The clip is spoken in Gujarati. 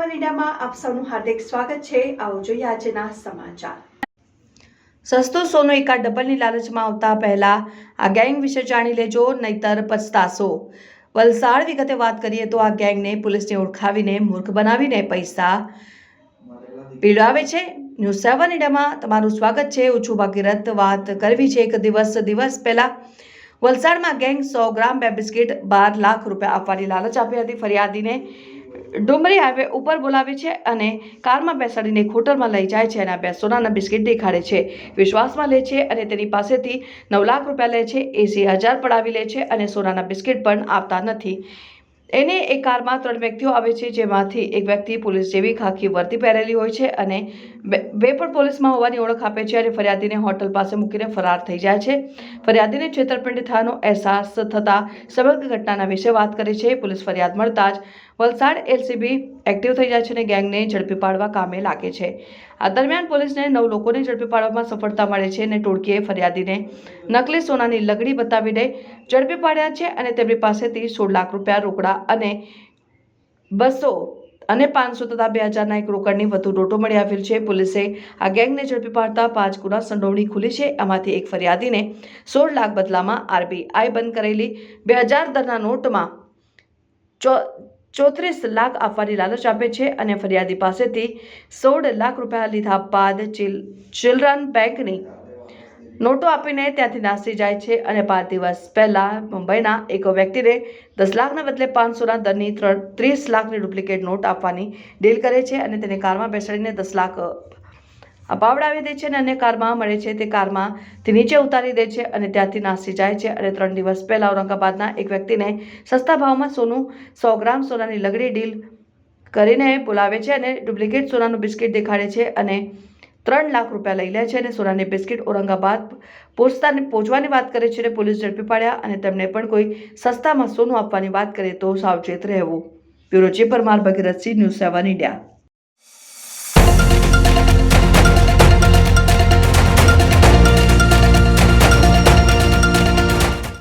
ન્યૂઝમાં આપ સૌનું હાર્દિક સ્વાગત છે. આવો જોઈએ આજના સમાચાર. સસ્તું સોનું એકાદ ડબલની લાલચમાં આવતા પહેલા આ ગેંગ વિશે જાણી લેજો, નહીતર પછતાશો. વલસાડ વિગતે વાત કરીએ તો આ ગેંગને પોલીસને ઓળખાવીને મૂર્ખ બનાવીને પૈસા પીડાવે છે. ન્યૂઝ સેવન ઇન્ડિયામાં તમારું સ્વાગત છે. ઓછું ભાગીરથ વાત કરવી છે. એક દિવસ દિવસ પહેલાં વલસાડમાં ગેંગ સો ગ્રામ બે બિસ્કીટ બાર લાખ રૂપિયા આપવાની લાલચ આપી હતી ફરિયાદીને. ડુમરી હાઈવે ઉપર બોલાવે છે અને કારમાં બેસાડીને હોટલમાં લઈ જાય છે અને આ બે સોનાના બિસ્કિટ દેખાડે છે. વિશ્વાસમાં લે છે અને તેની પાસેથી નવ લાખ રૂપિયા લે છે. એસી હજાર પડાવી લે છે અને સોનાના બિસ્કિટ પણ આપતા નથી. એને એક કારમાં ત્રણ વ્યક્તિઓ આવે છે, જેમાંથી એક વ્યક્તિ પોલીસ જેવી ખાખી વર્દી પહેરેલી હોય છે અને બે પણ પોલીસમાં હોવાની ઓળખ આપે છે અને ફરિયાદીને હોટલ પાસે મૂકીને ફરાર થઈ જાય છે. ફરિયાદીને છેતરપિંડી થવાનો અહેસાસ થતાં સમગ્ર ઘટનાના વિશે વાત કરે છે. પોલીસ ફરિયાદ મળતા જ વલસાડ એલસીબી એક્ટિવ થઈ જાય છે અને ગેંગને ઝડપી પાડવા કામે લાગે છે. આ દરમિયાન પોલીસને નવ લોકોને ઝડપી પાડવામાં સફળતા મળે છે અને ટોળકીએ ફરિયાદીને નકલી સોનાની લગડી બતાવીને ઝડપી પાડ્યા છે અને તેમની પાસેથી સોળ લાખ રૂપિયા રોકડા અને બસો અને પાંચસો તથા બે હજારના એક રોકડની વધુ નોટો મળી આવેલ છે. પોલીસે આ ગેંગને ઝડપી પાડતા પાંચ ગુના સંડોવણી ખુલી છે. આમાંથી એક ફરિયાદીને સોળ લાખ બદલામાં આરબીઆઈ બંધ કરેલી. બે હજાર દરના નોટમાં ચો ચોત્રીસ લાખ આપવાની લાલચ આપે છે અને ફરિયાદી પાસેથી સોળ લાખ રૂપિયા લીધા બાદ ચિલ, ચિલ્ડ્રન બેંકની નોટો આપીને ત્યાંથી નાસી જાય છે અને પાંચ દિવસ પહેલાં મુંબઈના એક વ્યક્તિને દસ લાખના બદલે પાંચસોના દરની ત્રણ ત્રીસ લાખની ડુપ્લિકેટ નોટ આપવાની ડીલ કરે છે અને તેને કારમાં બેસાડીને દસ લાખ અપાવડાવી દે છે અને અન્ય કારમાં મળે છે તે કારમાં તે નીચે ઉતારી દે છે અને ત્યાંથી નાસી જાય છે અને ત્રણ દિવસ પહેલાં ઔરંગાબાદના એક વ્યક્તિને સસ્તા ભાવમાં સોનું, સો ગ્રામ સોનાની લગડી ડીલ કરીને બોલાવે છે અને ડુપ્લિકેટ સોનાનું બિસ્કિટ દેખાડે છે અને ત્રણ લાખ રૂપિયા લઈ લે છે અને સોનાની બિસ્કિટ ઔરંગાબાદ પહોંચતાની પહોંચવાની વાત કરે છે અને પોલીસ ઝડપી પાડ્યા અને તેમને પણ કોઈ સસ્તામાં સોનું આપવાની વાત કરે તો સાવચેત રહેવું. Bureau chief Parmar Bhagirathsinh news seven India.